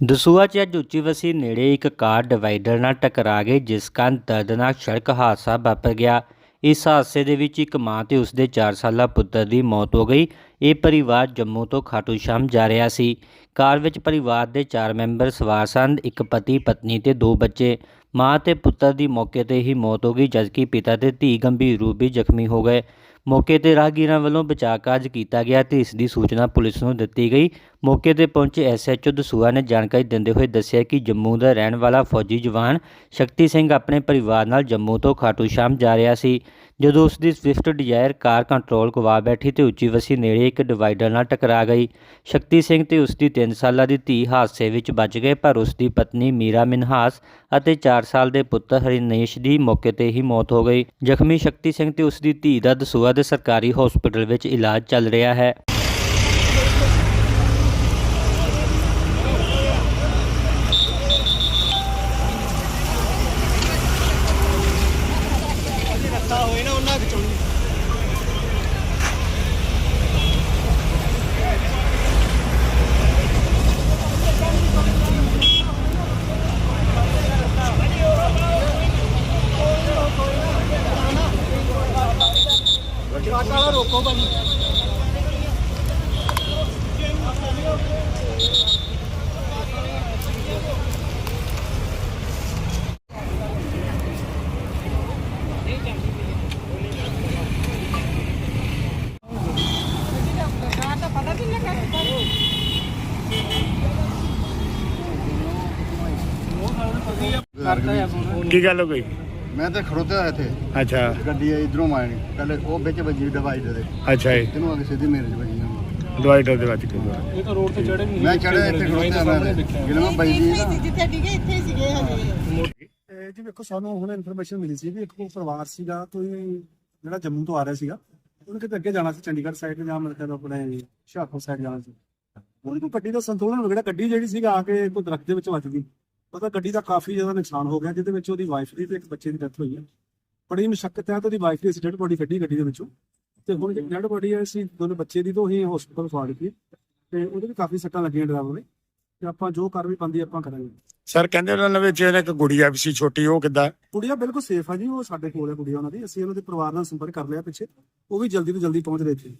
ਦਸੂਆ 'ਚ ਅੱਜ ਉੱਚੀ ਵਸੀ ਨੇੜੇ ਇੱਕ ਕਾਰ ਡਿਵਾਈਡਰ ਨਾਲ ਟਕਰਾ ਗਈ, ਜਿਸ ਕਾਰਨ ਦਰਦਨਾਕ ਸੜਕ ਹਾਦਸਾ ਵਾਪਰ ਗਿਆ। ਇਸ ਹਾਦਸੇ ਦੇ ਵਿੱਚ ਇੱਕ ਮਾਂ ਤੇ ਉਸਦੇ 4 ਸਾਲਾ ਪੁੱਤਰ ਦੀ ਮੌਤ ਹੋ ਗਈ। ਇਹ ਪਰਿਵਾਰ ਜੰਮੂ ਤੋਂ ਖਾਟੂ ਸ਼ਾਮ ਜਾ ਰਿਹਾ ਸੀ। ਕਾਰ ਵਿੱਚ ਪਰਿਵਾਰ ਦੇ 4 ਮੈਂਬਰ ਸਵਾਰ ਸਨ, ਇੱਕ ਪਤੀ, ਪਤਨੀ ਤੇ ਦੋ ਬੱਚੇ। ਮਾਂ ਤੇ ਪੁੱਤਰ ਦੀ ਮੌਕੇ ਤੇ ਹੀ ਮੌਤ ਹੋ ਗਈ, ਜਦਕਿ ਪਿਤਾ ਤੇ ਧੀ ਗੰਭੀਰ ਰੂਪ ਵਿੱਚ ਜ਼ਖਮੀ ਹੋ ਗਏ। ਮੌਕੇ ਤੇ ਰਾਹਗੀਰਾਂ ਵੱਲੋਂ ਬਚਾਅ ਕਾਰਜ ਕੀਤਾ ਗਿਆ ਤੇ ਇਸ ਦੀ ਸੂਚਨਾ ਪੁਲਿਸ ਨੂੰ ਦਿੱਤੀ ਗਈ। ਮੌਕੇ ਤੇ ਪਹੁੰਚੇ ਐਸਐਚਓ ਦਸੂਆ ਨੇ ਜਾਣਕਾਰੀ ਦਿੰਦੇ ਹੋਏ ਦੱਸਿਆ ਕਿ ਜੰਮੂ ਦਾ ਰਹਿਣ ਵਾਲਾ ਫੌਜੀ ਜਵਾਨ ਸ਼ਕਤੀ ਸਿੰਘ ਆਪਣੇ ਪਰਿਵਾਰ ਨਾਲ ਜੰਮੂ ਤੋਂ ਖਾਟੂ ਸ਼ਾਮ ਜਾ ਰਿਹਾ ਸੀ। ਜਦੋਂ ਉਸ ਦੀ ਸਵਿਫਟ ਡਿਜ਼ਾਇਰ ਕਾਰ ਕੰਟਰੋਲ ਗਵਾ ਬੈਠੀ ਤੇ ਉੱਚੀ ਵਸੀ ਨੇੜੇ ਇੱਕ ਡਿਵਾਈਡਰ ਨਾਲ ਟਕਰਾ ਗਈ। ਸ਼ਕਤੀ ਸਿੰਘ ਤੇ ਉਸ ਦੀ 3 ਸਾਲਾਂ ਦੀ ਧੀ ਹਾਦਸੇ ਵਿੱਚ ਬਚ ਗਏ, ਪਰ ਉਸ ਦੀ ਪਤਨੀ ਮੀਰਾ ਮਿਨਹਾਸ ਅਤੇ 4 ਸਾਲ ਦੇ ਪੁੱਤਰ ਹਰਿਨੇਸ਼ ਦੀ ਮੌਕੇ ਤੇ ਹੀ ਮੌਤ ਹੋ ਗਈ। ਜ਼ਖਮੀ ਸ਼ਕਤੀ ਸਿੰਘ ਤੇ ਉਸ ਦੀ ਧੀ ਦਾ ਦਸੂਆ ਦੇ ਸਰਕਾਰੀ ਹਸਪਤਾਲ ਵਿੱਚ ਇਲਾਜ ਚੱਲ ਰਿਹਾ ਹੈ। ਬਚਾਉਣੀ ਟਰੱਕ ਵਾਲਾ ਰੋਕੋ ਭਾਜੀ। ਕੀ ਗੱਲ ਹੋ ਗਈ? ਮੈਂ ਤਾਂ ਖੜੋਤੇ ਹੋਇਆ ਇੱਥੇ। ਅੱਛਾ। ਗੱਡੀ ਇਧਰੋਂ ਆਣੀ ਪਹਿਲੇ ਉਹ ਵਿੱਚ ਵੱਜੀ ਡਿਵਾਈਡਰ ਦੇ ਅੱਛਾ ਜੀ। ਤੈਨੂੰ ਅੱਗੇ ਸਿੱਧੀ ਮੇਰੇ 'ਚ ਵੱਜੀ। ਡਿਵਾਈਡਰ ਦੇ ਵਿੱਚ ਕੀ ਮੈਂ ਚੜਿਆ ਇੱਥੇ ਖੜੋਤੇ ਮੈਂ ਮੈਂ ਬਾਈ ਜੀ ਜਿੱਥੇ ਡਿੱਗੇ ਇੱਥੇ ਹੀ ਸੀਗੇ ਹਜੇ। ਇਹ ਜੀ ਵੇਖੋ ਸਾਨੂੰ ਹੁਣ ਇਨਫੋਰਮੇਸ਼ਨ ਮਿਲੀ ਸੀ ਵੀ ਇੱਕ ਕੋਈ ਪਰਿਵਾਰ ਸੀਗਾ ਕੋਈ ਜਿਹੜਾ ਜੰਮੂ ਤੋਂ ਆ ਰਿਹਾ ਸੀਗਾ ਉਹਨੇ ਕਿਤੇ ਅੱਗੇ ਜਾਣਾ ਸੀ ਚੰਡੀਗੜ੍ਹ ਸਾਈਡ ਜਾਂ ਮਤਲਬ ਆਪਣੇ ਹੁਸ਼ਿਆਰਪੁਰ ਸਾਈਡ ਜਾਣਾ ਸੀ। ਉਹਦੀ ਕੋਈ ਗੱਡੀ ਦਾ ਸੰਤੁਲਨ ਵਿਗੜਿਆ। ਗੱਡੀ ਜਿਹੜੀ ਸੀਗਾ ਆ ਕੇ ਕੋਈ ਦਰਖਤ ਦੇ ਵਿੱਚ ਵੱਜ ਗਈ। ਪਤਾ ਗੱਡੀ ਦਾ ਕਾਫੀ ਜ਼ਿਆਦਾ ਨੁਕਸਾਨ ਹੋ ਗਿਆ ਜਿਹਦੇ ਵਿੱਚ ਉਹਦੀ ਵਾਈਫ ਦੀ ਤੇ ਇੱਕ ਬੱਚੇ ਦੀ ਡੈਥ ਹੋਈ ਹੈ। ਬੜੀ ਮੁਸ਼ਕਲ ਹੈ ਤਾਂ ਉਹਦੀ ਵਾਈਫ ਦੀ ਡੈਡ ਬੋਡੀ ਕੱਢੀ ਗੱਡੀ ਦੇ ਵਿੱਚੋਂ। ਤੇ ਹੁਣ ਜਿਹੜੀ ਡੈਡ ਬੋਡੀ ਹੈ ਅਸੀਂ ਦੋਨੇ ਬੱਚੇ ਦੀ ਤੋਂ ਹੀ ਹਸਪੀਟਲ ਫਾੜ ਦਿੱਤੀ ਤੇ ਉਹਦੇ ਵੀ ਕਾਫੀ ਸੱਟਾਂ ਲੱਗੀਆਂ ਡਰਾਈਵਰ ਨੇ ਤੇ ਆਪਾਂ ਜੋ ਕਾਰਵਾਈ ਬੰਦੀ ਆਪਾਂ ਕਰਾਂਗੇ। ਸਰ ਕਹਿੰਦੇ ਉਹਨਾਂ ਦੇ ਵਿੱਚ ਇੱਕ ਗੁੜੀਆ ਵੀ ਸੀ ਛੋਟੀ ਉਹ ਕਿੱਦਾਂ? ਕੁੜੀਆਂ ਬਿਲਕੁਲ ਸੇਫ ਆ ਜੀ ਉਹ ਸਾਡੇ ਕੋਲ ਹੈ ਕੁੜੀਆਂ ਉਹਨਾਂ ਦੀ। ਅਸੀਂ ਉਹਨਾਂ ਦੇ ਪਰਿਵਾਰ ਨਾਲ ਸੰਪਰਕ ਕਰ ਲਿਆ ਪਿੱਛੇ। ਉਹ ਵੀ ਜਲਦੀ ਤੋਂ ਜਲਦੀ ਪਹੁੰਚ ਰਹੇ ਇੱਥੇ।